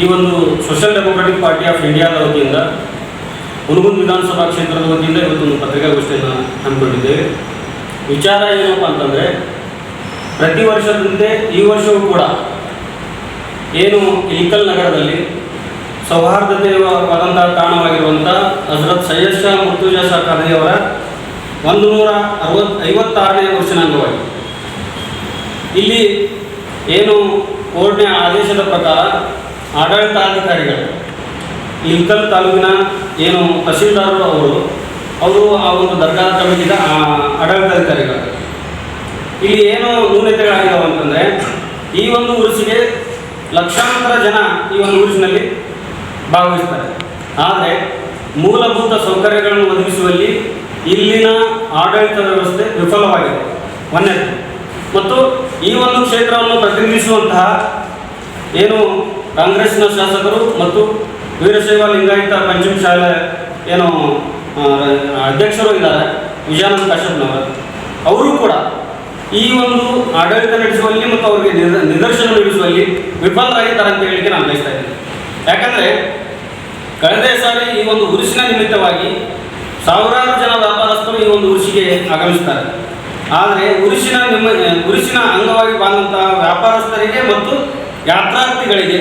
ಈ ಒಂದು social Democratic Party of ಇಂಡಿಯಾದ ವತಿಯಿಂದ ಹುನಗುಂದ ವಿಧಾನಸಭಾ ಕ್ಷೇತ್ರದ ವತಿಯಿಂದ ಇವತ್ತೊಂದು ಪತ್ರಿಕಾಗೋಷ್ಠಿಯನ್ನು ಹಮ್ಮಿಕೊಂಡಿದ್ದೇವೆ. ವಿಚಾರ ಏನಪ್ಪ ಅಂತಂದರೆ, ಪ್ರತಿ ವರ್ಷದಂತೆ ಈ ವರ್ಷವೂ ಕೂಡ ಏನು ಇಲಿಕಲ್ ನಗರದಲ್ಲಿ ಸೌಹಾರ್ದತೆಯವಾದಂಥ ತಾಣವಾಗಿರುವಂಥ ಹಜರತ್ ಸೈಯದ್ ಶಾ ಮುರ್ತುಜಾ ಶಾ ಖಾದಿಯವರ ಒಂದು ನೂರ ಅರವತ್, ಐವತ್ತಾರನೇ ವರ್ಷದ ಅಂಗವಾಗಿ. ಇಲ್ಲಿ ಏನು ಕೋರ್ಟ್ನ ಆದೇಶದ ಪ್ರಕಾರ ಆಡಳಿತಾಧಿಕಾರಿಗಳು. ಇಲ್ಕಲ್ ತಾಲೂಕಿನ ಏನು ತಹಸೀಲ್ದಾರರು ಅವರು ಅವರು ಆ ಒಂದು ದರ್ಗಾ ಕಮಿಟಿದ ಆಡಳಿತಾಧಿಕಾರಿಗಳು. ಇಲ್ಲಿ ಏನು ನ್ಯೂನತೆಗಳಾಗಿದ್ದಾವೆ ಅಂತಂದರೆ, ಈ ಒಂದು ಉರುಸಿಗೆ ಲಕ್ಷಾಂತರ ಜನ ಈ ಒಂದು ಉರುಸಿನಲ್ಲಿ ಭಾಗವಹಿಸ್ತಾರೆ. ಆದರೆ ಮೂಲಭೂತ ಸೌಕರ್ಯಗಳನ್ನು ಒದಗಿಸುವಲ್ಲಿ ಇಲ್ಲಿನ ಆಡಳಿತ ವ್ಯವಸ್ಥೆ ವಿಫಲವಾಗಿದೆ. ಒಂದೇ ಮತ್ತು ಈ ಒಂದು ಕ್ಷೇತ್ರವನ್ನು ಪ್ರತಿನಿಧಿಸುವಂತಹ ಏನು ಕಾಂಗ್ರೆಸ್ನ ಶಾಸಕರು ಮತ್ತು ವೀರಶೈವ ಲಿಂಗಾಯತ ಪಂಚಮ ಶಾಲೆ ಏನು ಅಧ್ಯಕ್ಷರು ಇದ್ದಾರೆ, ವಿಜಯಾನಂದ ಕಾಶ್ಯಪ್ನವರು ಅವರು ಕೂಡ ಈ ಒಂದು ಆಡಳಿತ ನಡೆಸುವಲ್ಲಿ ಮತ್ತು ಅವರಿಗೆ ನಿದ- ನಿದರ್ಶನ ನೀಡಿಸುವಲ್ಲಿ ವಿಫಲರಾಗಿದ್ದಾರೆ ಅಂತ ಹೇಳಿಕೆ ನಾನು ಬಯಸ್ತಾ ಇದ್ದೀನಿ. ಯಾಕಂದರೆ ಕಳೆದ ಸಾರಿ ಈ ಒಂದು ಉರುಸಿನ ನಿಮಿತ್ತವಾಗಿ ಸಾವಿರಾರು ಜನ ವ್ಯಾಪಾರಸ್ಥರು ಈ ಒಂದು ಉರುಸಿಗೆ ಆಗಮಿಸ್ತಾರೆ. ಆದರೆ ಉರುಸಿನ ನಿಮ್ಮ, ಉರುಸಿನ ಅಂಗವಾಗಿ ಬಂದಂತಹ ವ್ಯಾಪಾರಸ್ಥರಿಗೆ ಮತ್ತು ಯಾತ್ರಾರ್ಥಿಗಳಿಗೆ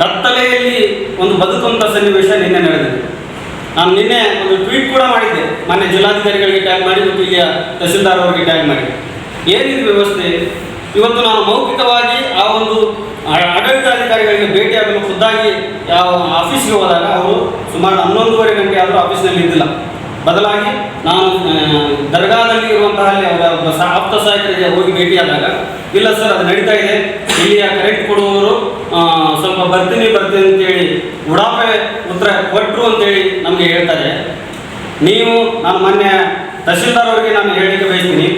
ಕತ್ತಲೆಯಲ್ಲಿ ಒಂದು ಬದುಕುವಂಥ ಸನ್ನಿವೇಶ ನಿನ್ನೆ ನಡೆದಿದೆ. ನಾನು ನಿನ್ನೆ ಒಂದು ಟ್ವೀಟ್ ಕೂಡ ಮಾಡಿದ್ದೆ. ಮೊನ್ನೆ ಜಿಲ್ಲಾಧಿಕಾರಿಗಳಿಗೆ ಟ್ಯಾಗ್ ಮಾಡಿ ಮತ್ತು ಇಲ್ಲಿಯ ತಹಸೀಲ್ದಾರ್ ಅವರಿಗೆ ಟ್ಯಾಗ್ ಮಾಡಿ ಏನಿದೆ ವ್ಯವಸ್ಥೆ? ಇವತ್ತು ನಾನು ಮೌಖಿಕವಾಗಿ ಆ ಒಂದು ಆಡಳಿತಾಧಿಕಾರಿಗಳಿಗೆ ಭೇಟಿಯಾಗಲು ಖುದ್ದಾಗಿ ಯಾವ ಆಫೀಸ್ಗೆ ಹೋದಾಗ ಅವರು ಸುಮಾರು ಹನ್ನೊಂದುವರೆ ಗಂಟೆ ಆದರೂ ಆಫೀಸ್ನಲ್ಲಿ ಇದ್ದಿಲ್ಲ. ಬದಲಾಗಿ ನಾನು ದರ್ಗಾದಲ್ಲಿ ಇರುವಂತಹ ಅವರ ಆಪ್ತ ಸಹಾಯಕರಿಗೆ ಹೋಗಿ ಭೇಟಿಯಾದಾಗ, ಇಲ್ಲ ಸರ್, ಅದು ನಡೀತಾ ಇದೆ. ಇಲ್ಲಿಯ ಕರೆಕ್ಟ್ ಕೊಡುವವರು ಸ್ವಲ್ಪ ಬರ್ತೀನಿ ಬರ್ತೀನಿ ಅಂತೇಳಿ ಉಡಾಪೆ ಉತ್ತರ ಕೊಟ್ಟರು ಅಂತೇಳಿ ನಮಗೆ ಹೇಳ್ತಾರೆ. ನೀವು ನಾನು ಮೊನ್ನೆ ತಹಶೀಲ್ದಾರ್ ಅವರಿಗೆ ನಾನು ಹೇಳಿಕೆ ಬಯಸ್ತೀನಿ.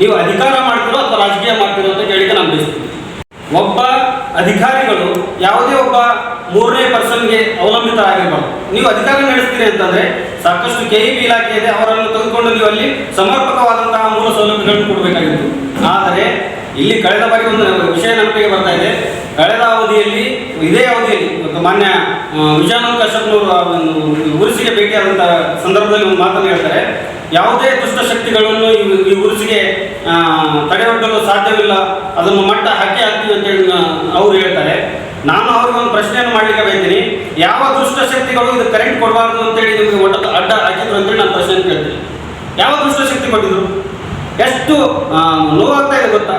ನೀವು ಅಧಿಕಾರ ಮಾಡ್ತಿರೋ ಅಥವಾ ರಾಜಕೀಯ ಮಾಡ್ತಿರೋ ಅಂತ ಹೇಳಿಕೆ ನಾನು ಬಯಸ್ತೀನಿ. ಒಬ್ಬ ಅಧಿಕಾರಿಗಳು ಯಾವುದೇ ಒಬ್ಬ ಮೂರನೇ ಪರ್ಸನ್ಗೆ ಅವಲಂಬಿತ ಆಗಿರಬಾರ್ದು. ನೀವು ಅಧಿಕಾರ ನಡೆಸ್ತೀರಿ ಅಂತಂದ್ರೆ ಸಾಕಷ್ಟು ಕೆ ಇ ಬಿ ಇಲಾಖೆ ಇದೆ, ಅವರನ್ನು ತೆಗೆದುಕೊಂಡು ನೀವು ಅಲ್ಲಿ ಸಮರ್ಪಕವಾದಂತಹ ಮೂಲ ಸೌಲಭ್ಯಗಳನ್ನು ಕೊಡಬೇಕಾಗಿತ್ತು. ಆದರೆ ಇಲ್ಲಿ ಕಳೆದ ಬಾರಿ ಒಂದು ವಿಷಯ ನೆನಪಿಗೆ ಬರ್ತಾ ಇದೆ. ಕಳೆದ ಅವಧಿಯಲ್ಲಿ ಇದೇ ಅವಧಿಯಲ್ಲಿ ಒಂದು ಮಾನ್ಯ ಆ, ವಿಜಯಾನಂದ ಕಶ್ಯಪ್ನವರು ಉರುಸಿಗೆ ಭೇಟಿಯಾದಂಥ ಸಂದರ್ಭದಲ್ಲಿ ಒಂದು ಮಾತನ್ನು ಹೇಳ್ತಾರೆ. ಯಾವುದೇ ದುಷ್ಟಶಕ್ತಿಗಳನ್ನು ಈ- ಉರುಸಿಗೆ ತಡೆಗಟ್ಟಲು ಸಾಧ್ಯವಿಲ್ಲ. ಅದನ್ನು ಮಟ್ಟ ಹಕ್ಕಿ ಹಾಕ್ತೀವಿ ಅಂತೇಳಿ ಅವರು ಹೇಳ್ತಾರೆ. ನಾನು ಅವ್ರಿಗೆ ಒಂದು ಪ್ರಶ್ನೆಯನ್ನು ಮಾಡಲಿಕ್ಕೆ ಬಯತೀನಿ ಯಾವ ದುಷ್ಟಶಕ್ತಿಗಳು ಇದು ಕರೆಂಟ್ ಕೊಡಬಾರ್ದು ಅಂತೇಳಿ ನಿಮಗೆ ಒಟ್ಟ ಅಡ್ಡ ಹಾಕಿದ್ರು ಅಂತೇಳಿ ನಾನು ಪ್ರಶ್ನೆ ಕೇಳ್ತೀನಿ. ಯಾವ ದುಷ್ಟಶಕ್ತಿ ಕೊಟ್ಟಿದ್ರು? ಎಷ್ಟು ನೋವಾಗ್ತಾ ಇದೆ ಗೊತ್ತಾ?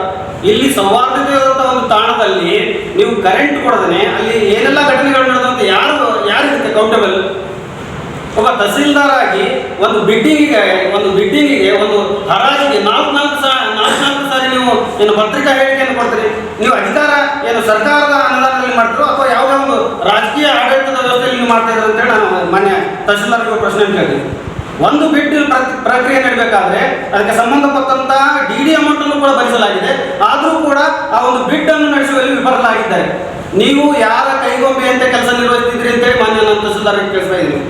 ಇಲ್ಲಿ ಸೌಹಾರ್ದತೆಯಾದಂಥ ಒಂದು ತಾಣದಲ್ಲಿ ನೀವು ಕರೆಂಟ್ ಕೊಡದೇ ಅಲ್ಲಿ ಏನೆಲ್ಲ ಘಟನೆಗಳು ನಡೆದಂತ ಯಾರು ಯಾರು ಇದಕ್ಕೆ ಕೌಂಟಬಲ್ ಒಬ್ಬ ತಹಸೀಲ್ದಾರ್ ಆಗಿ ಒಂದು ಬಿಡ್ಡಿಂಗಿಗೆ ಒಂದು ಬಿಡ್ಡಿಂಗಿಗೆ, ಒಂದು ಹರಾಜಿಗೆ ನಾಲ್ಕು ನಾಲ್ಕು ಸಾ, ನಾಲ್ಕು ನಾಲ್ಕು ಸಾರಿ ನೀವು ಏನು ಪತ್ರಿಕಾ ಹೇಳಿಕೆಯನ್ನು ಕೊಡ್ತೀರಿ? ನೀವು ಅಧಿಕಾರ, ಏನು ಸರ್ಕಾರದ ಅನುದಾನದಲ್ಲಿ ಮಾಡ್ತೀರೋ ಅಥವಾ ಯಾವುದೇ ಒಂದು ರಾಜಕೀಯ ಆಡಳಿತದ ವ್ಯವಸ್ಥೆಯಲ್ಲಿ ನೀವು ಮಾಡ್ತಾ ಇದ್ರು ಅಂತೇಳಿ ನಾನು ಮಾನ್ಯ ತಹಸೀಲ್ದಾರ್ಗೂ ಪ್ರಶ್ನೆ ಕೇಳ್ತೀನಿ ಒಂದು ಬಿಡ್ ಪ್ರಕ್ರಿಯೆ ನಡಬೇಕಾದ್ರೆ ಅದಕ್ಕೆ ಸಂಬಂಧಪಟ್ಟಂತ ಡಿ ಡಿ ಅಮೌಂಟ್ ಅನ್ನು ಕೂಡ ಭರಿಸಲಾಗಿದೆ. ಆದರೂ ಕೂಡ ಆ ಒಂದು ಬಿಡ್ ಅನ್ನು ನಡೆಸುವಲ್ಲಿ ವಿಫಲರಾಗಿದ್ದಾರೆ. ನೀವು ಯಾರ ಕೈಗೊಂಬೆ ಅಂತ ಕೆಲಸ ನಿರ್ವಹಿಸಿದ್ರಿ ಅಂತೇಳಿ ಮಾನ್ಯ ನಾನು ತಹಸೀಲ್ದಾರ್ ಕೇಳಿಸ್ತಾ ಇದ್ದೀನಿ.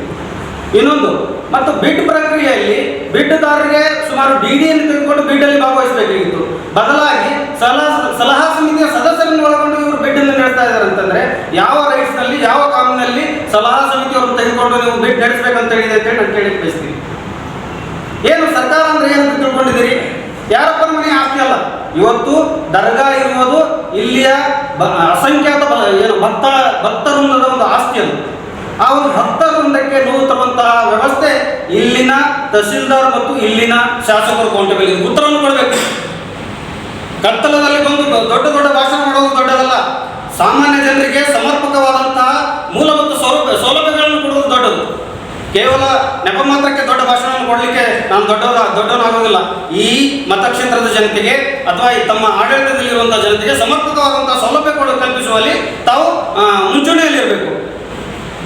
ಇನ್ನೊಂದು, ಮತ್ತು ಬಿಡ್ ಪ್ರಕ್ರಿಯೆಯಲ್ಲಿ ಬಿಡ್ದಾರರಿಗೆ ಸುಮಾರು ಡಿ ಡಿಯನ್ನು ತೆಗೆದುಕೊಂಡು ಬಿಡ್ಡಲ್ಲಿ ಭಾಗವಹಿಸಬೇಕಾಗಿತ್ತು. ಬದಲಾಗಿ ಸಲಹಾ ಸಲಹಾ ಸಮಿತಿಯ ಸದಸ್ಯರನ್ನು ಒಳಗೊಂಡು ಇವರು ಬಿಡ್ ಅನ್ನು ನಡೆಸ್ತಾ ಇದ್ದಾರೆ ಅಂತಂದ್ರೆ, ಯಾವ ರೈಟ್ಸ್ನಲ್ಲಿ ಯಾವ ಕಾನೂನಲ್ಲಿ ಸಲಹಾ ಸಮಿತಿಯವರು ತೆಗೆದುಕೊಂಡು ನೀವು ಬಿಡ್ ನಡೆಸಬೇಕಂತ ಹೇಳಿದೆ ಅಂತೇಳಿ ನಾನು ಕೇಳಿ ಬಯಸ್ತೀನಿ. ಏನು, ಸರ್ಕಾರ ಅಂದ್ರೆ ಏನು ಅಂತ ತಿಳ್ಕೊಂಡಿದ್ದೀರಿ? ಯಾರಪ್ಪ ಮನೆ ಆಸ್ತಿ ಅಲ್ಲ. ಇವತ್ತು ದರ್ಗಾ ಇರುವುದು ಇಲ್ಲಿಯ ಅಸಂಖ್ಯಾತ ಏನು ಭಕ್ತ ಭಕ್ತವೃಂದದ ಒಂದು ಆಸ್ತಿ ಅದು. ಆ ಒಂದು ತರುವಂತಹ ವ್ಯವಸ್ಥೆ ಇಲ್ಲಿನ ತಹಸೀಲ್ದಾರ್ ಮತ್ತು ಇಲ್ಲಿನ ಶಾಸಕರು ಕೌಂಟಬಲ್ ಉತ್ತರವನ್ನು ಕೊಡಬೇಕು. ಕತ್ತಲದಲ್ಲಿ ಬಂದು ದೊಡ್ಡ ದೊಡ್ಡ ಭಾಷಣ ಮಾಡೋದು ದೊಡ್ಡದಲ್ಲ. ಸಾಮಾನ್ಯ ಜನರಿಗೆ ಸಮರ್ಪಕವಾದಂತಹ ಮೂಲಭೂತ ಸೌಲಭ್ಯ, ಸೌಲಭ್ಯಗಳನ್ನು ಕೊಡುವುದು ದೊಡ್ಡದು. ಕೇವಲ ನೆಪ ಮಾತ್ರಕ್ಕೆ ದೊಡ್ಡ ಭಾಷಣವನ್ನು ಕೊಡಲಿಕ್ಕೆ ನಾನು ದೊಡ್ಡದ ದೊಡ್ಡವನಾಗೋದಿಲ್ಲ. ಈ ಮತಕ್ಷೇತ್ರದ ಜನತೆಗೆ ಅಥವಾ ಈ ತಮ್ಮ ಆಡಳಿತದಲ್ಲಿರುವಂತಹ ಜನತೆಗೆ ಸಮರ್ಪಕವಾದಂತಹ ಸೌಲಭ್ಯ ಕೊಡ ಕಲ್ಪಿಸುವಲ್ಲಿ ತಾವು ಮುಂಚೂಣಿಯಲ್ಲಿರಬೇಕು.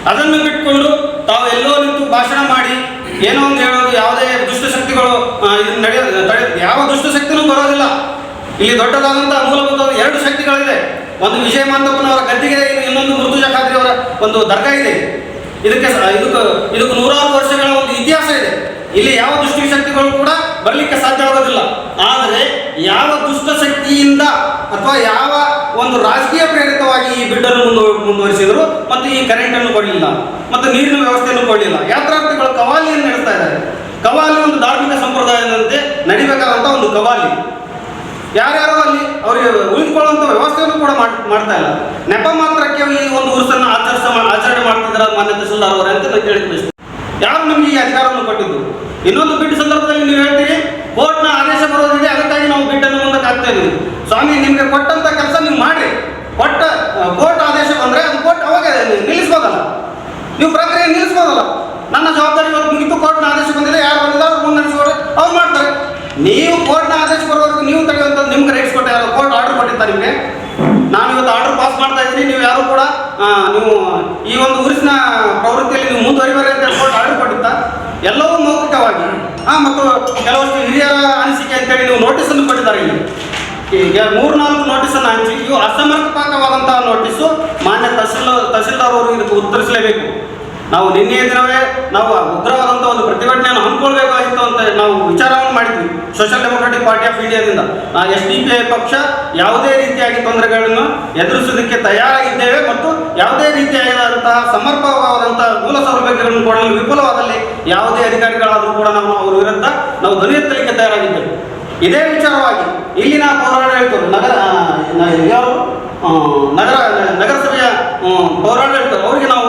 ಅದನ್ನು ಬಿಟ್ಕೊಂಡು ತಾವು ಎಲ್ಲೋ ನಿಂತು ಭಾಷಣ ಮಾಡಿ ಏನೋ ಒಂದು ಹೇಳೋದು, ಯಾವುದೇ ದುಷ್ಟಶಕ್ತಿಗಳು ನಡೆಯ ಯಾವ ದುಷ್ಟಶಕ್ತಿನೂ ಬರೋದಿಲ್ಲ. ಇಲ್ಲಿ ದೊಡ್ಡದಾದಂಥ ಮೂಲಭೂತ ಎರಡು ಶಕ್ತಿಗಳಿದೆ. ಒಂದು ವಿಜಯ ಮಾಂತಪ್ಪನವರ ಗದ್ದಿಗೆ ಇನ್ನೊಂದು ಮೃದುಜ ಖಾದ್ರಿ ಅವರ ಒಂದು ದರ್ಗಾ ಇದೆ. ಇದಕ್ಕೆ ಇದಕ್ಕೆ ಇದಕ್ಕೆ ನೂರಾರು ವರ್ಷಗಳ ಒಂದು ಇತಿಹಾಸ ಇದೆ. ಇಲ್ಲಿ ಯಾವ ದುಷ್ಟಶಕ್ತಿಗಳು ಕೂಡ ಬರಲಿಕ್ಕೆ ಸಾಧ್ಯವಾಗೋದಿಲ್ಲ ಆದರೆ ಯಾವ ದುಷ್ಟಶಕ್ತಿಯಿಂದ ಅಥವಾ ಯಾವ ಒಂದು ರಾಜಕೀಯ ಪ್ರೇರಿತವಾಗಿ ಈ ಬಿಡ್ಡನ್ನು ಮುಂದು ಮುಂದುವರಿಸಿದರು ಮತ್ತು ಈ ಕರೆಂಟ್ ಅನ್ನು ಕೊಡಲಿಲ್ಲ ಮತ್ತು ನೀರಿನ ವ್ಯವಸ್ಥೆಯನ್ನು ಕೊಡಲಿಲ್ಲ. ಯಾತ್ರಾರ್ಥಿಗಳು ಕವಾಲಿಯನ್ನು ನಡೆಸ್ತಾ ಇದ್ದಾರೆ. ಕವಾಲಿ ಒಂದು ಧಾರ್ಮಿಕ ಸಂಪ್ರದಾಯದಂತೆ ನಡಿಬೇಕಾದಂಥ ಒಂದು ಕವಾಲಿ. ಯಾರ್ಯಾರು ಅಲ್ಲಿ ಅವರಿಗೆ ಉಳಿದುಕೊಳ್ಳುವಂಥ ವ್ಯವಸ್ಥೆಯನ್ನು ಕೂಡ ಮಾಡ್- ಮಾಡ್ತಾ ಇಲ್ಲ. ನೆಪ ಮಾತ್ರಕ್ಕೆ ಈ ಒಂದು ಉರುಸನ್ನು ಆಚರಿಸ, ಆಚರಣೆ ಮಾಡ್ತಿದ್ದಾರೆ ಮಾನ್ಯತೆ ತಹಸೀಲ್ದಾರ್ ಅಂತ ನಾನು ಯಾರು ನಿಮಗೆ ಈ ಅಧಿಕಾರವನ್ನು ಕೊಟ್ಟಿದ್ದು? ಇನ್ನೊಂದು ಬಿಟ್ಟು ಸಂದರ್ಭದಲ್ಲಿ ನೀವು ಹೇಳ್ತೀರಿ ಕೋರ್ಟ್ನ ಆದೇಶ ಬರೋದಿದೆ ಅದಕ್ಕಾಗಿ ನಾವು ಸ್ವಾಮಿ, ನಿಮಗೆ ಕೊಟ್ಟಂತ ಕೆಲಸ ನೀವು ಮಾಡಿ ಕೊಟ್ಟ ಕೋರ್ಟ್ ಆದೇಶ ಬಂದ್ರೆ ಅದು ಕೋರ್ಟ್ ಅವಾಗ ನಿಲ್ಲಿಸ್ಬೋದಲ್ಲ. ನೀವು ಪ್ರಕ್ರಿಯೆ ನಿಲ್ಲಿಸ್ಬೋದಲ್ಲ. ನನ್ನ ಜವಾಬ್ದಾರಿ ಮುಗಿತು, ಕೋರ್ಟ್ನ ಆದೇಶ ಬಂದಿದೆ, ಯಾರು ಬಂದಿಲ್ಲ, ಅವ್ರು ಮುನ್ನಡೆಸ್ಕೊಡ್ರೆ ಅವ್ರು ಮಾಡ್ತಾರೆ. ನೀವು ಕೋರ್ಟ್ನ ಆದೇಶ ಬರೋವರೆಗೂ ನೀವು ತಡೆಯುವಂಥ ನಿಮ್ಗೆ ರೈಟ್ಸ್ ಕೊಟ್ಟೆ ಕೋರ್ಟ್ ಆರ್ಡರ್ ಕೊಟ್ಟಿದ್ದಾರೆ ನಿಮಗೆ? ನಾನು ಇವತ್ತು ಆರ್ಡರ್ ಪಾಸ್ ಮಾಡ್ತಾ ಇದ್ದೀನಿ, ನೀವು ಯಾರು ಕೂಡ ನೀವು ಈ ಒಂದು ಊರಿನ ಪ್ರವೃತ್ತಿಯಲ್ಲಿ ನೀವು ಮುಂದುವರಿಬಾರಿ ಅಂತ ಕೋರ್ಟ್ ಆರ್ಡರ್ ಕೊಟ್ಟಿದ್ದ ಎಲ್ಲವೂ ಮೌಖಿಕವಾಗಿ. ಮತ್ತು ಕೆಲವಷ್ಟು ಹಿರಿಯರ ಅನಿಸಿಕೆ ಅಂತೇಳಿ ನೀವು ನೋಟಿಸನ್ನು ಕೊಟ್ಟಿದ್ದಾರೆ ಇಲ್ಲಿ. ಈಗ ಮೂರು, ನಾಲ್ಕು ನೋಟಿಸನ್ನು ಹಂಚಿ, ಇವು ಅಸಮರ್ಪಕವಾದಂತಹ ನೋಟಿಸು ಮಾನ್ಯ ತಹಶೀಲ್ ತಹಶೀಲ್ದಾರ್ ಅವರು ಇದಕ್ಕೆ ಉತ್ತರಿಸಲೇಬೇಕು. ನಾವು ನಿನ್ನೆ ದಿನವೇ ನಾವು ಉಗ್ರವಾದಂಥ ಒಂದು ಪ್ರತಿಭಟನೆಯನ್ನು ಹಮ್ಮಿಕೊಳ್ಬೇಕಾಗಿತ್ತು ಅಂತ ನಾವು ವಿಚಾರವನ್ನು ಮಾಡಿದ್ವಿ. ಸೋಷಿಯಲ್ ಡೆಮೊಕ್ರಾಟಿಕ್ ಪಾರ್ಟಿ ಆಫ್ ಇಂಡಿಯಾದಿಂದ ಎಸ್ ಡಿ ಪಿ ಐ ಪಕ್ಷ ಯಾವುದೇ ರೀತಿಯಾಗಿ ತೊಂದರೆಗಳನ್ನು ಎದುರಿಸುವುದಕ್ಕೆ ತಯಾರಾಗಿದ್ದೇವೆ ಮತ್ತು ಯಾವುದೇ ರೀತಿಯಾದಂತಹ ಸಮರ್ಪಕವಾದಂತಹ ಮೂಲ ಸೌಲಭ್ಯಗಳನ್ನು ಕೊಡಲು ವಿಫಲವಾದಲ್ಲಿ ಯಾವುದೇ ಅಧಿಕಾರಿಗಳಾದರೂ ಕೂಡ ನಾವು ಅವರ ವಿರುದ್ಧ ನಾವು ಧ್ವನಿ ಎತ್ತಲಿಕ್ಕೆ ತಯಾರಾಗಿದ್ದೇವೆ. ಇದೇ ವಿಚಾರವಾಗಿ ಇಲ್ಲಿನ ಪೌರಾಡಳಿತರು ನಗರ ಯಾರು ನಗರ, ನಗರಸಭೆಯ ಪೌರಾಡಳಿತರು ಅವರಿಗೆ ನಾವು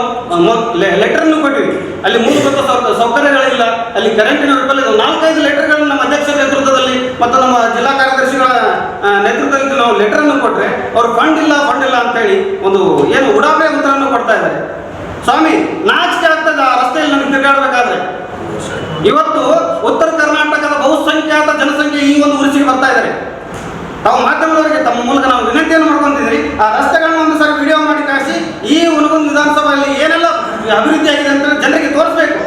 ಲೆಟರನ್ನು ಕೊಟ್ಟಿವಿ. ಅಲ್ಲಿ ಮೂಲಭೂತ ಸೌಕರ್ಯಗಳಿಲ್ಲ. ಅಲ್ಲಿ ಕರೆಂಟಿನ ರೂಪದಲ್ಲಿ ನಾಲ್ಕೈದು ಲೆಟರ್ಗಳನ್ನು ನಮ್ಮ ಅಧ್ಯಕ್ಷರ ನೇತೃತ್ವದಲ್ಲಿ ಮತ್ತು ನಮ್ಮ ಜಿಲ್ಲಾ ಕಾರ್ಯದರ್ಶಿಗಳ ನೇತೃತ್ವದಲ್ಲಿ ನಾವು ಲೆಟರನ್ನು ಕೊಟ್ಟರೆ ಅವರು ಫಂಡ್ ಇಲ್ಲ ಫಂಡ್ ಇಲ್ಲ ಅಂತೇಳಿ ಒಂದು ಏನು ಉಡಾಫೆ ಉತ್ತರವನ್ನು ಕೊಡ್ತಾ ಇದ್ದಾರೆ. ಸ್ವಾಮಿ, ನಾಚಿಕೆ ಆಗ್ತದೆ ಆ ರಸ್ತೆಯಲ್ಲಿ ನಮಗೆ ತಿರುಗಾಡಬೇಕಾದ್ರೆ. ಇವತ್ತು ಈ ಒಂದು ಉರುಸಿಗೆ ಬರ್ತಾ ಇದ್ದಾರೆ. ತಾವು ಮಾಧ್ಯಮದವರಿಗೆ ತಮ್ಮ ಮೂಲಕ ನಾವು ವಿನಂತಿಯನ್ನು ಮಾಡ್ಕೊಂತಿದ್ರಿ. ಆ ರಸ್ತೆಗಳನ್ನ ಒಂದು ಸಾರಿ ವಿಡಿಯೋ ಮಾಡಿ ಕಳಿಸಿ ಈ ಹುನಗುಂದ ವಿಧಾನಸಭೆಯಲ್ಲಿ ಏನೆಲ್ಲ ಅಭಿವೃದ್ಧಿ ಆಗಿದೆ ಅಂತ ಜನರಿಗೆ ತೋರಿಸ್ಬೇಕು.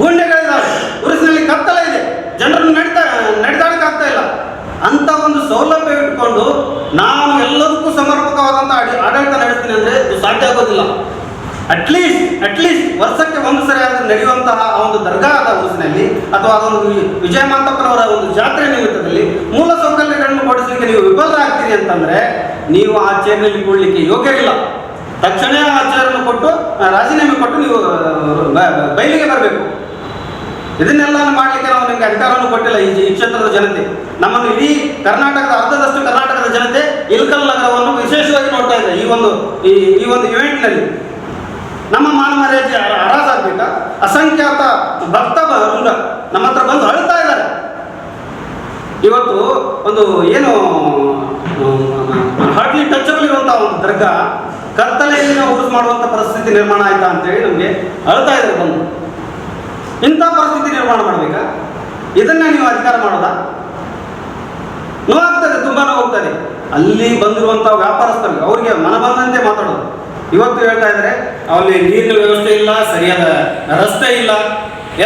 ಗುಂಡೆಗಳಿದ್ದಾವೆ ಉರುಸಿನಲ್ಲಿ ಕತ್ತಲ ಇದೆ. ಜನರನ್ನು ನಡೀತಾ, ನಡೆದಾಡಕ್ಕಾಗ್ತಾ ಇಲ್ಲ. ಅಂತ ಒಂದು ಸೌಲಭ್ಯ ಇಟ್ಕೊಂಡು ನಾವು ಎಲ್ಲದಕ್ಕೂ ಸಮರ್ಪಕವಾದಂಥ ಆಡಳಿತ ನಡೆಸ್ತೀನಿ ಅಂದರೆ ಇದು ಸಾಧ್ಯ ಆಗೋದಿಲ್ಲ. ಅಟ್ಲೀಸ್ಟ್ ಅಟ್ಲೀಸ್ಟ್ ವರ್ಷಕ್ಕೆ ಒಂದು ಸರಿ ಆದರೂ ನಡೆಯುವಂತಹ ಆ ಒಂದು ದರ್ಗಾದ ಊರಿನಲ್ಲಿ ಅಥವಾ ಅದೊಂದು ವಿಜಯ ಮಾಂತಪ್ಪನವರ ಒಂದು ಜಾತ್ರೆ ನಿಮಿತ್ತದಲ್ಲಿ ಮೂಲ ಸೌಕರ್ಯಗಳನ್ನು ಕೊಡಿಸಲಿಕ್ಕೆ ನೀವು ವಿಫಲರಾಗ್ತೀರಿ ಅಂತಂದ್ರೆ ನೀವು ಆ ಚೇರ್ನಲ್ಲಿ ಕೂಡಲಿಕ್ಕೆ ಯೋಗ್ಯರಿಲ್ಲ ತಕ್ಷಣ ಆ ಚೇರನ್ನು ಕೊಟ್ಟು ರಾಜೀನಾಮೆ ಕೊಟ್ಟು ನೀವು ಬಯಲಿಗೆ ಬರಬೇಕು. ಇದನ್ನೆಲ್ಲ ಮಾಡಲಿಕ್ಕೆ ನಾವು ನಿಮಗೆ ಅಧಿಕಾರವನ್ನು ಕೊಟ್ಟಿಲ್ಲ ಈ ಕ್ಷೇತ್ರದ ಜನತೆ. ನಮ್ಮನ್ನು ಇಡೀ ಕರ್ನಾಟಕದ, ಅರ್ಧದಷ್ಟು ಕರ್ನಾಟಕದ ಜನತೆ ಇಲ್ಕಲ್ ನಗರವನ್ನು ವಿಶೇಷವಾಗಿ ನೋಡ್ತಾ ಇದೆ ಈ ಒಂದು, ಈ ಈ ಒಂದು ಇವೆಂಟ್ನಲ್ಲಿ ನಮ್ಮ ಮಾನ ಮರ್ಯಾದೆ ಹರ- ಹರಾಜಾಗ್ಬೇಕಾ? ಅಸಂಖ್ಯಾತ ಭಕ್ತ ವೃಂದ ನಮ್ಮ ಹತ್ರ ಬಂದು ಅಳ್ತಾ ಇದ್ದಾರೆ. ಇವತ್ತು ಒಂದು ಏನು ಹಾರ್ಡ್ಲಿ ಟಚಬಲ್ ಇರುವಂತಹ ಒಂದು ದರ್ಗಾ ಕತ್ತಲೆಯಲ್ಲಿ ನಾವು ಉರುಸು ಮಾಡುವಂಥ ಪರಿಸ್ಥಿತಿ ನಿರ್ಮಾಣ ಆಯ್ತಾ ಅಂತೇಳಿ ನಮಗೆ ಅಳ್ತಾ ಇದ್ದಾರೆ ಬಂದು. ಇಂಥ ಪರಿಸ್ಥಿತಿ ನಿರ್ಮಾಣ ಮಾಡಬೇಕಾ? ಇದನ್ನ ನೀವು ಅಧಿಕಾರ ಮಾಡೋದಾ? ನೋವಾಗ್ತದೆ ತುಂಬಾ ನೋವಾಗ್ತದೆ ಅಲ್ಲಿ ಬಂದಿರುವಂಥ ವ್ಯಾಪಾರಸ್ಥರಿಗೆ ಅವರಿಗೆ ಮನ ಬಂದಂತೆ ಮಾತಾಡೋದು. ಇವತ್ತು ಹೇಳ್ತಾ ಇದ್ದಾರೆ, ಅಲ್ಲಿ ನೀರಿನ ವ್ಯವಸ್ಥೆ ಇಲ್ಲ, ಸರಿಯಾದ ರಸ್ತೆ ಇಲ್ಲ,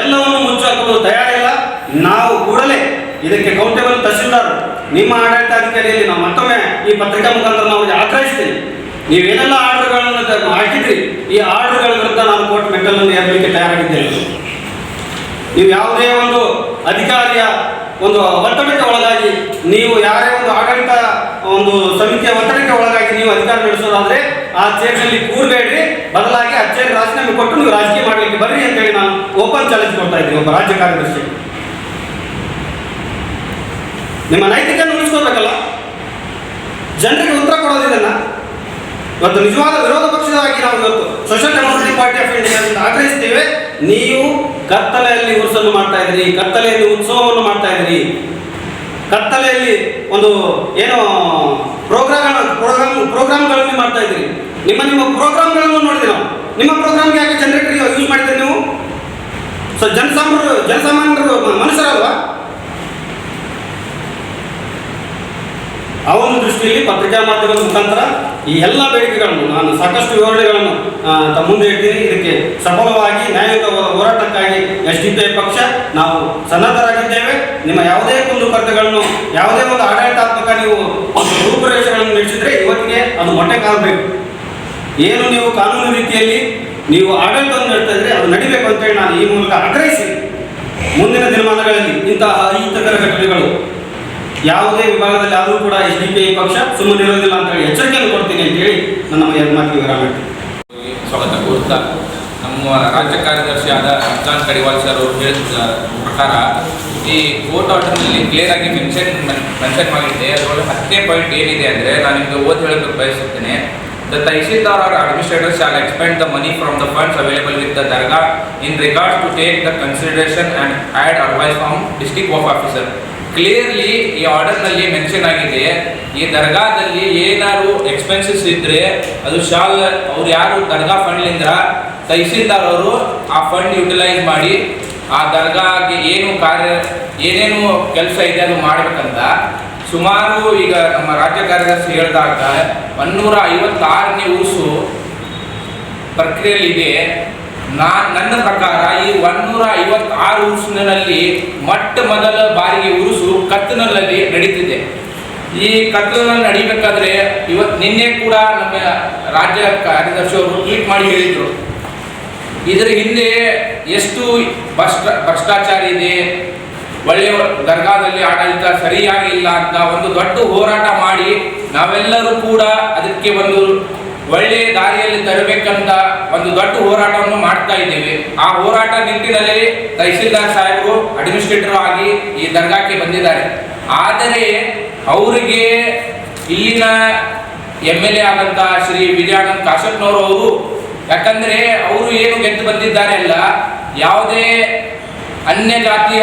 ಎಲ್ಲವನ್ನು ಮುಚ್ಚಾಕಲು ತಯಾರಿಲ್ಲ. ನಾವು ಕೂಡಲೇ ಇದಕ್ಕೆ ಕೌಂಟೇಬಲ್ ತಹಸೀಲ್ದಾರ್, ನಿಮ್ಮ ಆಡಳಿತಾಧಿಕಾರಿಯಲ್ಲಿ ನಾವು ಮತ್ತೊಮ್ಮೆ ಈ ಪತ್ರಿಕಾ ಮುಖಾಂತರ ನಾವು ಆಗ್ರಹಿಸ್ತೀನಿ. ನೀವೇನೆಲ್ಲ ಆರ್ಡರ್ಗಳನ್ನು ಹಾಕಿದ್ರಿ, ಈ ಆರ್ಡರ್ಗಳ ವಿರುದ್ಧ ನಾನು ಕೋರ್ಟ್ ಮೆಟ್ಟಲನ್ನು ಏರಲಿಕ್ಕೆ ತಯಾರಾಗಿದ್ದೇನೆ. ನೀವು ಯಾವುದೇ ಒಂದು ಅಧಿಕಾರಿಯ ಒಂದು ಒತ್ತಡಕ್ಕೆ ಒಳಗಾಗಿ ನೀವು ಯಾರೇ ಒಂದು ಆಡಳಿತ, ಒಂದು ಸಮಿತಿಯ ಒತ್ತಡಕ್ಕೆ ಒಳಗಾಗಿ ನೀವು ಅಧಿಕಾರ ನಡೆಸೋದಾದ್ರೆ ಆ ಚೇರ್ನಲ್ಲಿ ಕೂರ್ಬೇಡ್ರಿ. ಬದಲಾಗಿ ಆ ಚೇರ್ ರಾಜೀನಾಮೆ ಕೊಟ್ಟು ನೀವು ರಾಜಕೀಯ ಮಾಡಲಿಕ್ಕೆ ಬರ್ರಿ ಅಂತೇಳಿ ನಾನು ಓಪನ್ ಚಾಲೆಂಜ್ ಕೊಡ್ತಾ ಇದ್ದೀನಿ ಒಬ್ಬ ರಾಜ್ಯ ಕಾರ್ಯದರ್ಶಿ. ನಿಮ್ಮ ನೈತಿಕ ಉಳಿಸ್ಕೋಬೇಕಲ್ಲ? ಜನರಿಗೆ ಉತ್ತರ ಕೊಡೋದು ಇವತ್ತು ನಿಜವಾದ ವಿರೋಧ ಪಕ್ಷದಾಗಿ ನಾವು ಇವತ್ತು social democratic party of India ಆಗ್ರಹಿಸ್ತೇವೆ ನೀವು ಕತ್ತಲೆಯಲ್ಲಿ ಉರ್ಸನ್ನು ಮಾಡ್ತಾ ಇದ್ರಿ ಕತ್ತಲೆಯಲ್ಲಿ ಉತ್ಸವವನ್ನು ಮಾಡ್ತಾ ಇದ್ದೀರಿ. ಕತ್ತಲೆಯಲ್ಲಿ ಒಂದು ಏನು ಪ್ರೋಗ್ರಾಮ್ ಪ್ರೋಗ್ರಾಮ್ ಪ್ರೋಗ್ರಾಮ್ಗಳನ್ನು ಮಾಡ್ತಾ ಇದ್ರಿ ನಿಮ್ಮ ನಿಮ್ಮ ಪ್ರೋಗ್ರಾಮ್ಗಳನ್ನು ನೋಡಿದ್ವಿ ನಾವು. ನಿಮ್ಮ ಪ್ರೋಗ್ರಾಮ್ಗೆ ಯಾಕೆ ಜನರೇಟರ್ ಯೂಸ್ ಮಾಡಿದ್ರಿ ನೀವು? ಸೊ ಜನಸಾಮಾನ್ಯರು ಜನಸಾಮಾನ್ಯರು ಆ ದೃಷ್ಟಿಯಲ್ಲಿ ಪತ್ರಿಕಾ ಮಾಧ್ಯಮದ ಮುಖಾಂತರ ಈ ಎಲ್ಲ ಬೇಡಿಕೆಗಳನ್ನು ನಾನು ಸಾಕಷ್ಟು ವಿವರಣೆಗಳನ್ನು ತಮ್ಮ ಮುಂದೆ ಇಡ್ತೀನಿ. ಇದಕ್ಕೆ ಸಫಲವಾಗಿ ನ್ಯಾಯಯುತ ಹೋರಾಟಕ್ಕಾಗಿ ಎಸ್ ಡಿ ಪಿ ಪಕ್ಷ ನಾವು ಸನ್ನದ್ಧರಾಗಿದ್ದೇವೆ. ನಿಮ್ಮ ಯಾವುದೇ ಕುಂದುಕೊರತೆಗಳನ್ನು ಯಾವುದೇ ಒಂದು ಆಡಳಿತಾತ್ಮಕ ನೀವು ಒಂದು ರೂಪುರೇಷೆಗಳನ್ನು ನಡೆಸಿದ್ರೆ ಇವತ್ತಿಗೆ ಅದು ಮೊಟ್ಟೆ ಕಾಲಬೇಕು. ಏನು ನೀವು ಕಾನೂನು ರೀತಿಯಲ್ಲಿ ನೀವು ಆಡಳಿತವನ್ನು ನಡೆಸ್ತಾ ಇದ್ರೆ ಅದು ನಡಿಬೇಕು ಅಂತೇಳಿ ನಾನು ಈ ಮೂಲಕ ಆಗ್ರಹಿಸಿ. ಮುಂದಿನ ದಿನಮಾನಗಳಲ್ಲಿ ಇಂತಹ ಅಹಿತಕರ ಘಟನೆಗಳು ಯಾವುದೇ ವಿಭಾಗದಲ್ಲಿ ಆದರೂ ಕೂಡ ಎಸ್ ಡಿ ಪಿ ಪಕ್ಷ ಸುಮ್ಮನಿರೋದಿಲ್ಲ ಅಂತ ಹೇಳಿ ಎಚ್ಚರಿಕೆಯನ್ನು ಕೊಡ್ತೀನಿ ಅಂತೇಳಿ ನನ್ನ ಎರಡು ಮಾತಿಗೆ ಇಡ್ತೀನಿ. ಸ್ವಾಗತ ಕೋರುತ್ತಾ, ನಮ್ಮ ರಾಜ್ಯ ಕಾರ್ಯದರ್ಶಿಯಾದ ರಂಜಾನ್ ಕಡಿವಾಲ್ ಸರ್ ಅವರು ಹೇಳಿದ ಪ್ರಕಾರ, ಈ ಕೋರ್ಟ್ ಆರ್ಡರ್ನಲ್ಲಿ ಕ್ಲಿಯರ್ ಆಗಿ ಮೆನ್ಷನ್ ಮೆನ್ಷನ್ ಮಾಡಿದ್ದೆ. ಅದರೊಳಗೆ ಹತ್ತನೇ ಪಾಯಿಂಟ್ ಏನಿದೆ ಅಂದರೆ ನಾನು ನಿಮಗೆ ಓದಿ ಹೇಳಬೇಕು ಬಯಸುತ್ತೇನೆ. The tahsildar or administrator shall expend the money from the funds available with the dargah in regards to take the consideration and add advice from district of officer clearly ಈ ಆರ್ಡರ್ನಲ್ಲಿ ಮೆನ್ಷನ್ ಆಗಿದೆ, ಈ ದರ್ಗಾದಲ್ಲಿ ಏನಾದ್ರು ಎಕ್ಸ್ಪೆನ್ಸಸ್ ಇದ್ರೆ ಅದು shawl ಅವ್ರು ಯಾರು ದರ್ಗಾ ಫಂಡ್ಲಿಂದ ತಹಸೀಲ್ದಾರ್ ಅವರು ಆ ಫಂಡ್ ಯುಟಿಲೈಸ್ ಮಾಡಿ ಆ ದರ್ಗಾಗೆ ಏನು ಕಾರ್ಯ, ಏನೇನು ಕೆಲಸ ಇದೆ ಅದು ಮಾಡಬೇಕಂತ ಸುಮಾರು ಈಗ ನಮ್ಮ ರಾಜ್ಯ ಕಾರ್ಯದರ್ಶಿ ಹೇಳಿದಾಗ ಒನ್ನೂರ ಐವತ್ತಾರನೇ ಉರುಸು ಪ್ರಕ್ರಿಯೆಯಲ್ಲಿದೆ ನಾ ನನ್ನ ಪ್ರಕಾರ ಈ ಒನ್ನೂರ ಐವತ್ತಾರು ಉರುಸಿನಲ್ಲಿ ಮೊಟ್ಟ ಮೊದಲ ಬಾರಿಗೆ ಉರುಸು ಕತ್ತನಲ್ಲಿ ನಡೀತಿದೆ. ಈ ಕತ್ತಲಲ್ಲಿ ನಡಿಬೇಕಾದ್ರೆ ಇವತ್ತು ನಿನ್ನೆ ಕೂಡ ನಮ್ಮ ರಾಜ್ಯ ಕಾರ್ಯದರ್ಶಿ ಅವರು ಟ್ವೀಟ್ ಮಾಡಿ ಹೇಳಿದರು. ಇದರ ಹಿಂದೆ ಎಷ್ಟು ಭ್ರಷ್ಟ ಭ್ರಷ್ಟಾಚಾರ ಇದೆ ಒಳ್ಳೆಯ ದರ್ಗಾದಲ್ಲಿ ಆಡಳಿತ ಸರಿಯಾಗಿಲ್ಲ ಅಂತ ಒಂದು ದೊಡ್ಡ ಹೋರಾಟ ಮಾಡಿ ನಾವೆಲ್ಲರೂ ಕೂಡ ಅದಕ್ಕೆ ಒಂದು ಒಳ್ಳೆಯ ದಾರಿಯಲ್ಲಿ ತರಬೇಕಂತ ಒಂದು ದೊಡ್ಡ ಹೋರಾಟವನ್ನು ಮಾಡ್ತಾ ಇದ್ದೀವಿ. ಆ ಹೋರಾಟ ನಿಟ್ಟಿನಲ್ಲಿ ತಹಸೀಲ್ದಾರ್ ಸಾಹೇಬರು ಅಡ್ಮಿನಿಸ್ಟ್ರೇಟರ್ ಆಗಿ ಈ ದರ್ಗಾಕ್ಕೆ ಬಂದಿದ್ದಾರೆ. ಆದರೆ ಅವರಿಗೆ ಇಲ್ಲಿನ ಎಂ ಎಲ್ ಎ ಆದಂಥ ಶ್ರೀ ವಿಜಯಾನಂದ್ ಕಾಶಪ್ಪನವರು ಅವರು, ಯಾಕಂದ್ರೆ ಅವರು ಏನು ಗೆದ್ದು ಬಂದಿದ್ದಾರೆ ಅಲ್ಲ, ಯಾವುದೇ ಅನ್ಯ ಜಾತಿಯ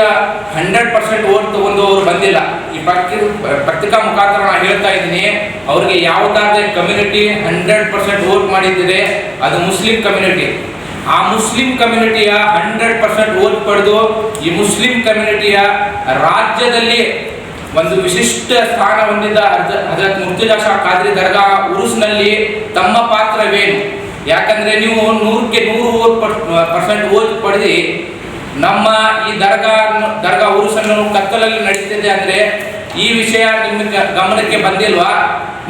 ಹಂಡ್ರೆಡ್ ಪರ್ಸೆಂಟ್ ಓಟ್ ತಗೊಂಡು ಅವರು ಬಂದಿಲ್ಲ. ಈ ಪತ್ರಿ ಪತ್ರಿಕಾ ಮುಖಾಂತರ ನಾನು ಹೇಳ್ತಾ ಇದ್ದೀನಿ, ಅವ್ರಿಗೆ ಯಾವುದಾದ್ರೆ ಕಮ್ಯುನಿಟಿ ಹಂಡ್ರೆಡ್ ಪರ್ಸೆಂಟ್ ಓಟ್ ಮಾಡಿದ್ದರೆ ಅದು ಮುಸ್ಲಿಂ ಕಮ್ಯುನಿಟಿ ಆ ಮುಸ್ಲಿಂ ಕಮ್ಯುನಿಟಿಯ ಹಂಡ್ರೆಡ್ ಪರ್ಸೆಂಟ್ ಓಟ್ ಪಡೆದು, ಈ ಮುಸ್ಲಿಂ ಕಮ್ಯುನಿಟಿಯ ರಾಜ್ಯದಲ್ಲಿ ಒಂದು ವಿಶಿಷ್ಟ ಸ್ಥಾನ ಹೊಂದಿದ್ದ ಹಜ- ಹಜರತ್ ಮುರ್ತುಜಾ ಶಾ ಖಾದ್ರಿ ದರ್ಗಾ ಉರುಸ್ನಲ್ಲಿ ತಮ್ಮ ಪಾತ್ರವೇನು? ಯಾಕಂದ್ರೆ ನೀವು ನೂರಕ್ಕೆ ನೂರು ಓಟ್ ಪರ್ಸೆಂಟ್ ಓಟ್ ಪಡೆದು ನಮ್ಮ ಈ ದರ್ಗಾ ದರ್ಗಾ ಉರುಸನ್ನು ಕತ್ತಲಲ್ಲಿ ನಡೀತಿದೆ ಅಂದರೆ ಈ ವಿಷಯ ನಿಮ್ಮ ಗಮನಕ್ಕೆ ಬಂದಿಲ್ವಾ?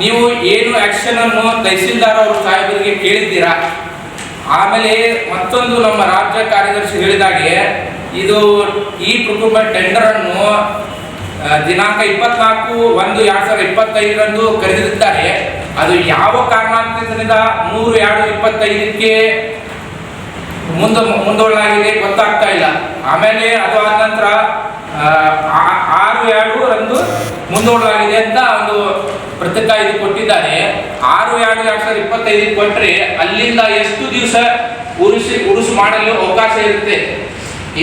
ನೀವು ಏನು ಆ್ಯಕ್ಷನನ್ನು ತಹಸೀಲ್ದಾರ್ ಅವರು ಸಾಹೇಬರಿಗೆ ಕೇಳಿದ್ದೀರಾ? ಆಮೇಲೆ ಮತ್ತೊಂದು ನಮ್ಮ ರಾಜ್ಯ ಕಾರ್ಯದರ್ಶಿ ಹೇಳಿದಾಗೆ, ಇದು ಈ ಕುಟುಂಬ ಟೆಂಡರನ್ನು ದಿನಾಂಕ ಇಪ್ಪತ್ನಾಲ್ಕು ಒಂದು ಎರಡು ಸಾವಿರದ ಇಪ್ಪತ್ತೈದರಂದು ಕರೆದಿರುತ್ತಾರೆ ಅದು ಯಾವ ಕಾರಣಾಂತರದಿಂದ ಮೂರು ಎರಡು ಇಪ್ಪತ್ತೈದಕ್ಕೆ ಮುಂದ ಮುಂದೊಳ್ಳಾಗಿದೆ ಗೊತ್ತಾಗ್ತಾ ಇಲ್ಲ. ಆಮೇಲೆ ಅದು ಆದ ನಂತರ ಆರು, ಎರಡು ರಂದು ಮುಂದೊಳ್ಳಾಗಿದೆ ಅಂತ ಒಂದು ಪತ್ರಿಕಾ ಇದು ಕೊಟ್ಟಿದ್ದಾರೆ. ಆರು, ಎರಡು ಎರಡು ಸಾವಿರದ ಇಪ್ಪತ್ತೈದು ಕೊಟ್ಟರೆ ಅಲ್ಲಿಂದ ಎಷ್ಟು ದಿವಸ ಉರುಸಿ, ಉರುಸು ಮಾಡಲು ಅವಕಾಶ ಇರುತ್ತೆ?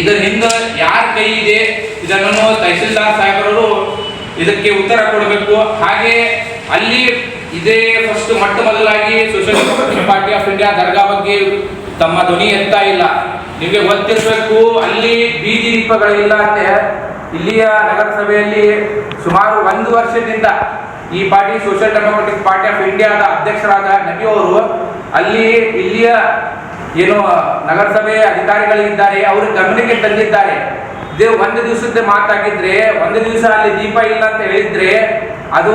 ಇದರ ಹಿಂದೆ ಯಾರ ಕೈ ಇದೆ? ಇದನ್ನು ತಹಸೀಲ್ದಾರ್ ಸಾಹೇಬರವರು ಇದಕ್ಕೆ ಉತ್ತರ ಕೊಡಬೇಕು. ಹಾಗೆ ಅಲ್ಲಿ ಇದೇ ಫಸ್ಟ್ ಮೊಟ್ಟ ಮೊದಲಾಗಿ social party of India dargah ಬಗ್ಗೆ ತಮ್ಮ ಧ್ವನಿ ಎತ್ತಾ ಇಲ್ಲ. ನಿಮಗೆ ಗೊತ್ತಿರಬೇಕು, ಅಲ್ಲಿ ಬೀದಿ ದೀಪಗಳಿಲ್ಲ ಅಂತ. ಇಲ್ಲಿಯ ನಗರಸಭೆಯಲ್ಲಿ ಸುಮಾರು ಒಂದು ವರ್ಷದಿಂದ ಈ party social democratic party of ಇಂಡಿಯಾದ ಅಧ್ಯಕ್ಷರಾದ ನಬಿ ಅವರು ಅಲ್ಲಿ ಇಲ್ಲಿಯ ಏನು ನಗರಸಭೆ ಅಧಿಕಾರಿಗಳಿದ್ದಾರೆ, ಅವರು ಗಮನಕ್ಕೆ ತಂದಿದ್ದಾರೆ. ಒಂದು ದಿವಸದ ಮಾತಾಗಿದ್ರೆ, ಒಂದು ದಿವಸ ಅಲ್ಲಿ ದೀಪ ಇಲ್ಲ ಅಂತ ಹೇಳಿದ್ರೆ ಅದು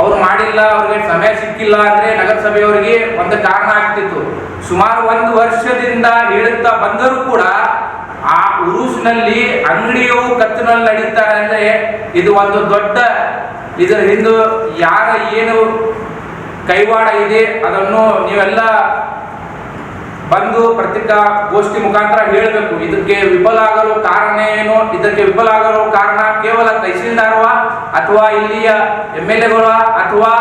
ಅವ್ರು ಮಾಡಿಲ್ಲ, ಅವ್ರಿಗೆ ಸಮಯ ಸಿಕ್ಕಿಲ್ಲ ಅಂದ್ರೆ ನಗರಸಭೆಯವರಿಗೆ ಒಂದು ಕಾರಣ ಆಗ್ತಿತ್ತು. ಸುಮಾರು ಒಂದು ವರ್ಷದಿಂದ ಹೇಳುತ್ತಾ ಬಂದರೂ ಕೂಡ ಆ ಉರುಸ್ನಲ್ಲಿ ಅಂಗಡಿಯು ಕತ್ತಿನಲ್ಲಿ ನಡೀತಾರೆ ಅಂದ್ರೆ ಇದು ಒಂದು ದೊಡ್ಡ ಇದರ ಹಿಂದೂ ಯಾರ ಏನು ಕೈವಾಡ ಇದೆ ಅದನ್ನು ನೀವೆಲ್ಲ ಬಂದು ಪತ್ರಿಕಾ ಗೋಷ್ಠಿ ಮುಖಾಂತರ ಹೇಳಬೇಕು, ಇದಕ್ಕೆ ವಿಫಲ ಆಗಲು ಕಾರಣ ಏನು? ಇದಕ್ಕೆ ವಿಫಲ ಆಗಲು ಕಾರಣ ಕೇವಲ ತಹಸೀಲ್ದಾರ್ವ ಅಥವಾ ಇಲ್ಲಿಯ ಎಂ ಎಲ್ ಎಗಳ ಅಥವಾ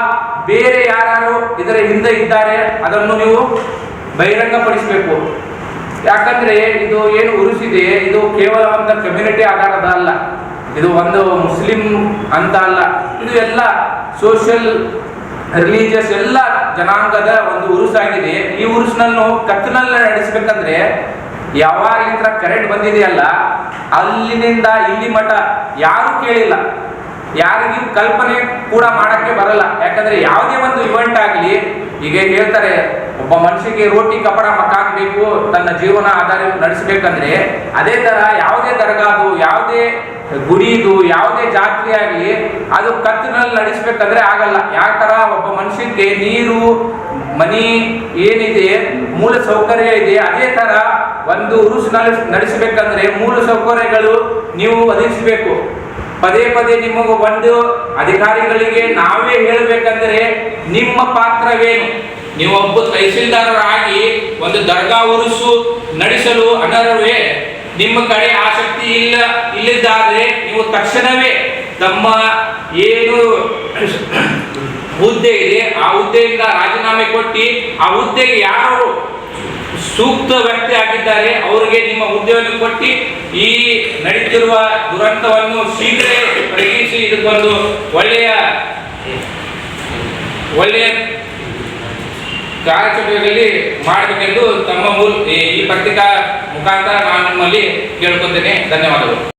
ಬೇರೆ ಯಾರು ಇದರ ಹಿಂದೆ ಇದ್ದಾರೆ? ಅದನ್ನು ನೀವು ಬಹಿರಂಗಪಡಿಸಬೇಕು. ಯಾಕಂದ್ರೆ ಇದು ಏನು ಉರುಸಿದೆ, ಇದು ಕೇವಲ ಒಂದು ಕಮ್ಯುನಿಟಿ ಆಧಾರದ ಅಲ್ಲ. ಇದು ಒಂದು ಮುಸ್ಲಿಂ ಅಂತ ಅಲ್ಲ. ಇದು ಎಲ್ಲ ಸೋಷಿಯಲ್ ರಿಲಿಜಿಯಸ್ ಎಲ್ಲ ಜನಾಂಗದ ಒಂದು ಉರುಸಾಗಿದೆ. ಈ ಉರುಸಿನನ್ನು ಕತ್ತಲಲ್ಲಿ ನಡೆಸಬೇಕಂದ್ರೆ ಯಾವಾಗ ಕರೆಂಟ್ ಬಂದಿದೆಯಲ್ಲ, ಅಲ್ಲಿನಿಂದ ಇಲ್ಲಿ ಮಠ ಯಾರು ಕೇಳಿಲ್ಲ. ಯಾರಿಗೂ ಕಲ್ಪನೆ ಕೂಡ ಮಾಡಕ್ಕೆ ಬರಲ್ಲ. ಯಾಕಂದ್ರೆ ಯಾವುದೇ ಒಂದು ಇವೆಂಟ್ ಆಗಲಿ, ಈಗ ಹೇಳ್ತಾರೆ, ಒಬ್ಬ ಮನುಷ್ಯಗೆ ರೋಟಿ ಕಪಡ ಮಕಾನ್ ಬೇಕು ತನ್ನ ಜೀವನ ಆಧಾರ ನಡೆಸಬೇಕಂದ್ರೆ, ಅದೇ ತರ ಯಾವುದೇ ದರ್ಗಾದು, ಯಾವುದೇ ಗುಡಿದು, ಯಾವುದೇ ಜಾತ್ರೆ ಆಗಲಿ, ಅದು ಕತ್ತಿನಲ್ಲಿ ನಡೆಸಬೇಕಂದ್ರೆ ಆಗಲ್ಲ. ಯಾವ ತರ ಒಬ್ಬ ಮನುಷ್ಯಕ್ಕೆ ನೀರು, ಮನಿ ಏನಿದೆ, ಮೂಲ ಸೌಕರ್ಯ ಇದೆ, ಅದೇ ತರ ಒಂದು ಉರುಸು ನಡೆಸಬೇಕಂದ್ರೆ ಮೂಲ ಸೌಕರ್ಯಗಳು ನೀವು ಒದಗಿಸಬೇಕು. ಪದೇ ಪದೇ ನಿಮಗೆ ಬಂದು ಅಧಿಕಾರಿಗಳಿಗೆ ನಾವೇ ಹೇಳಬೇಕಂದ್ರೆ ನಿಮ್ಮ ಪಾತ್ರವೇನು? ನೀವು ಒಬ್ಬ ತಹಸೀಲ್ದಾರರಾಗಿ ಒಂದು ದರ್ಗಾ ಉರುಸು ನಡೆಸಲು ಅನರ್ಹವೇ? ನಿಮ್ಮ ಕಡೆ ಆಸಕ್ತಿ ಇಲ್ಲ ಇಲ್ಲದಾದ್ರೆ ನೀವು ತಕ್ಷಣವೇ ತಮ್ಮ ಏನು ಹುದ್ದೆ ಇದೆ, ಆ ಹುದ್ದೆಯಿಂದ ರಾಜೀನಾಮೆ ಕೊಟ್ಟು ಆ ಹುದ್ದೆಗೆ ಯಾರು ಸೂಕ್ತ ವ್ಯಕ್ತಿ ಆಗಿದ್ದಾರೆ, ಅವರಿಗೆ ನಿಮ್ಮ ಹುದ್ದೆಯನ್ನು ಕೊಟ್ಟು ಈ ನಡೀತಿರುವ ದುರಂತವನ್ನು ಶೀಘ್ರ ಪರಿಹರಿಸಿ ಇದಕ್ಕೊಂದು ಒಳ್ಳೆಯ ಒಳ್ಳೆಯ ಕಾರ್ಯಚಟುವಟಿಕೆಯಲ್ಲಿ ಮಾಡಬೇಕೆಂದು ತಮ್ಮ ಮೂಲ ಈ ಪತ್ರಿಕಾ ಮುಖಾಂತರ ನಾನು ನಿಮ್ಮಲ್ಲಿ ಕೇಳ್ಕೊತೇನೆ. ಧನ್ಯವಾದಗಳು.